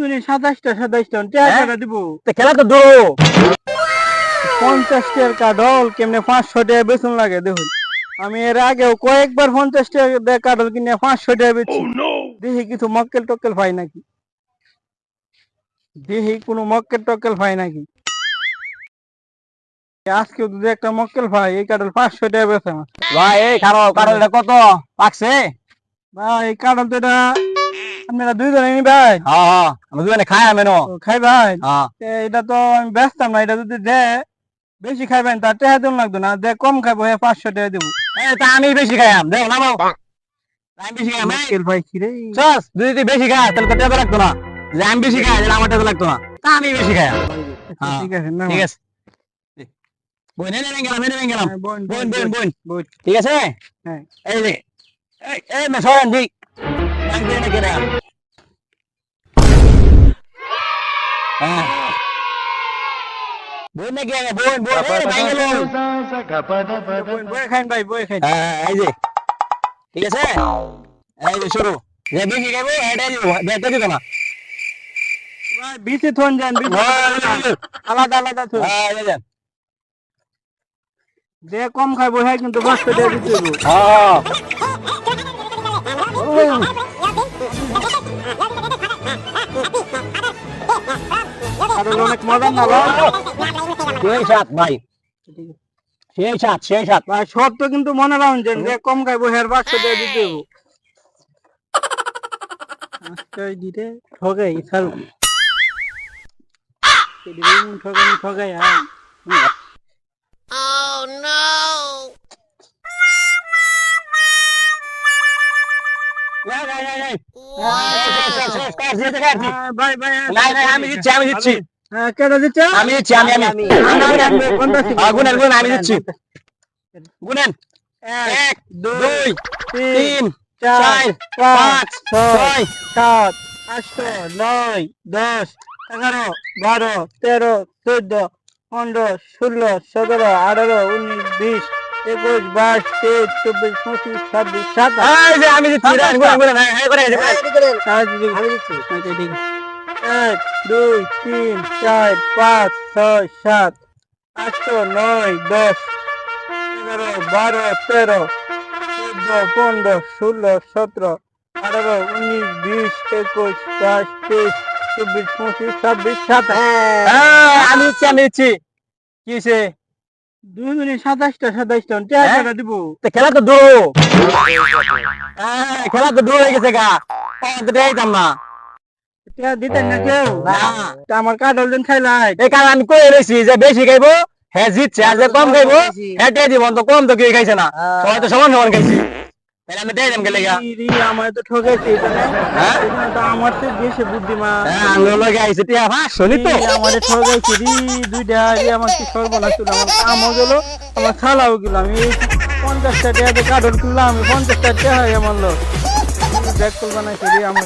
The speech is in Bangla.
মিনিট সাতাশটা সাতাশটা হ্যাঁ? টাকা দিব। খেলা তো দো পঞ্চাশ টাকার কাডল কেমনে পাঁচশো টাকা বেতন লাগে দেখুন। আমি এর আগেও কয়েকবার পঞ্চাশ টাকা কাডল কিনে পাঁচশো টাকা বেচি দেখি কিছু মক্কেল টক্কেল পাই নাকি? দেখি কোনো মক্কেল টক্কেল পাই নাকি? আজকে যদি একটা মক্কেল পাই এই কাডল পাঁচশো টাকা বেচে ভাই এই কারণ কত? পাকছে? ভাই কাডল তো এটা আপনারা দুইজনে নি ভাই হ্যাঁ হ্যাঁ আমি দুজনে খাই আমি খাই ভাই? হ্যাঁ। এটা তো আমি না এটা যদি দে বেশি খাইবেন তার টাকা দিন লাগতো না দে কম খাইবো হ্যাঁ পাঁচশো টাকা দেবো। তা আমি বেশি খাইয়াম দেখ নামাও আমি বেশি খাইয়াম ভাই কি চস যদি তুই বেশি খাস তাহলে তো টেবে লাগতো না। যে আমি বেশি খাই তাহলে আমার লাগতো না। তা আমি বেশি হ্যাঁ, ঠিক আছে ঠিক আছে। বই নে নে গেলাম নে গেলাম। হ্যাঁ, বোন বোন বোন বোন বোন বোন ঠিক আছে? হ্যাঁ। এই এই মে সরেন ঠিক আমি দিয়ে নে কেনা হ্যাঁ বোন নাকি বোন বোন বই বই খাইন ভাই বই হ্যাঁ এই যে ঠিক আছে এই যে শুরু যে বেশি খাইবো এটা বেটা দিব না বিচে থন যান আলাদা আলাদা থন এই যে কম খাইবো হ্যাঁ কিন্তু পাঁচশো টাকা দিতে হ্যাঁ অনেক মজা না সেই সাত ভাই। সেই সাত সেই সাত। ভাই সব তো কিন্তু মনে রাখুন যে কম খাইবো হ্যাঁ পাঁচশো টাকা দিতে দিতে ঠগাই ঠগাই ঠগাই হ্যাঁ। আমি দিচ্ছি, আমি দিচ্ছি। হ্যাঁ, দিচ্ছে? আমি দিচ্ছি, আমি, আমি। আমি, আমি, আমি, পঞ্চাশ হ্যাঁ, গুনেন, গুনেন, আমি দিচ্ছি। গুনেন। এক দুই তিন চার পাঁচ ছয় সাত আটশো নয় দশ এগারো বারো তেরো চোদ্দ পনেরো ষোলো সতেরো আঠারো উনিশ বিশ একুশ বাইশ তেইশ চব্বিশ পঁচিশ ছাব্বিশ সাতাশ। আমি। এক দুই তিন চার পাঁচ ছয় সাত আটশো নয় দশ এগারো বারো তেরো চোদ্দ পনেরো ষোলো সতেরো আঠারো উনিশ বিশ একুশ বাইশ তেইশ চব্বিশ পঁচিশ ছাব্বিশ সাতাশ। হ্যাঁ, আমি দিচ্ছি, আমি দিচ্ছি। কি? দুই মিনিট সাতাশটা সাতাশটা হ্যাঁ? টাকা দিব। তো খেলা তো দো হ্যাঁ, খেলা তো দো হয়ে গেছে গা। তখন তো না দিতেন না কেউ। না। আমার দিন খাইলাই এই কারণে আমি রয়েছি যে বেশি খাইবো হ্যাঁ জিতছে আর যে কম খাইবো হ্যাঁ দিয়ে দিব তো কম তো কেউ খাইছে না। সবাই তো সমান সমান খাইছি। তাহলে আমি তো ঠকাইছে হ্যাঁ? তো আমার তো বেশি বুদ্ধিমান। হ্যাঁ আঙ্গুল লগে আইছে টিয়া ভাগ শুনি তো। ঠকাইছে রি দুইটা রি আমার কি সর্বনাশ ছিল আমার গেল আমার খালাও গেল। আমি পঞ্চাশটা টাকা আমি পঞ্চাশটা টাকা ব্যাগ রে আমার।